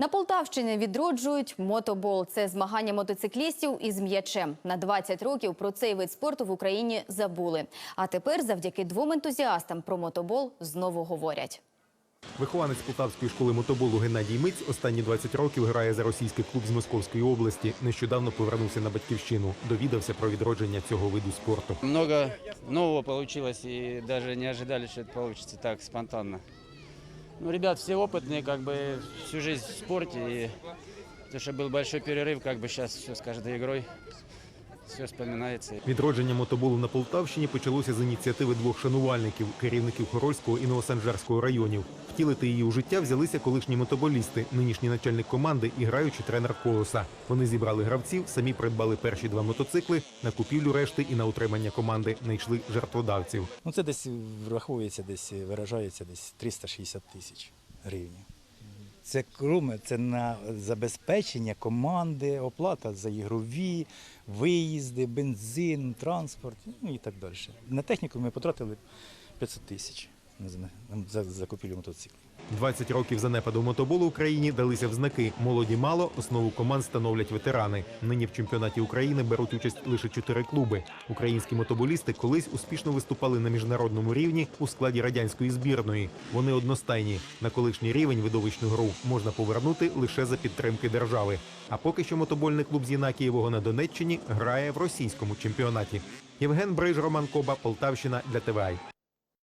На Полтавщині відроджують мотобол. Це змагання мотоциклістів із м'ячем. На 20 років про цей вид спорту в Україні забули. А тепер, завдяки двом ентузіастам, про мотобол знову говорять. Вихованець Полтавської школи мотоболу Геннадій Миць останні 20 років грає за російський клуб з Московської області. Нещодавно повернувся на батьківщину. Довідався про відродження цього виду спорту. Много нового получилось и даже не ожидали, что это получится так спонтанно. Ну, ребят все опытные, как бы всю жизнь в спорте. И то, что был большой перерыв, как бы сейчас все с каждой игрой, все вспоминается. Відродження мотоболу на Полтавщині почалося з ініціативи двох шанувальників, керівників Хорольського і Новосанжарського районів. Втілити її у життя взялися колишні мотоболісти, нинішній начальник команди і граючий тренер колоса. Вони зібрали гравців, самі придбали перші два мотоцикли, на купівлю решти і на утримання команди знайшли жертводавців. Ну, це десь враховується, десь виражається десь 360 тисяч гривень. Це круми, це на забезпечення команди, оплата за ігрові, виїзди, бензин, транспорт, ну і так далі. На техніку ми потратили 500 тисяч за закупівлю мотоциклів. 20 років занепаду мотоболу Україні далися в знаки. Молоді мало, основу команд становлять ветерани. Нині в чемпіонаті України беруть участь лише чотири клуби. Українські мотоболісти колись успішно виступали на міжнародному рівні у складі радянської збірної. Вони одностайні. На колишній рівень видовищну гру можна повернути лише за підтримки держави. А поки що мотобольний клуб з Єнакієвого на Донеччині грає в російському чемпіонаті. Євген Бриж, Роман Коба, Полтавщина для ТВА.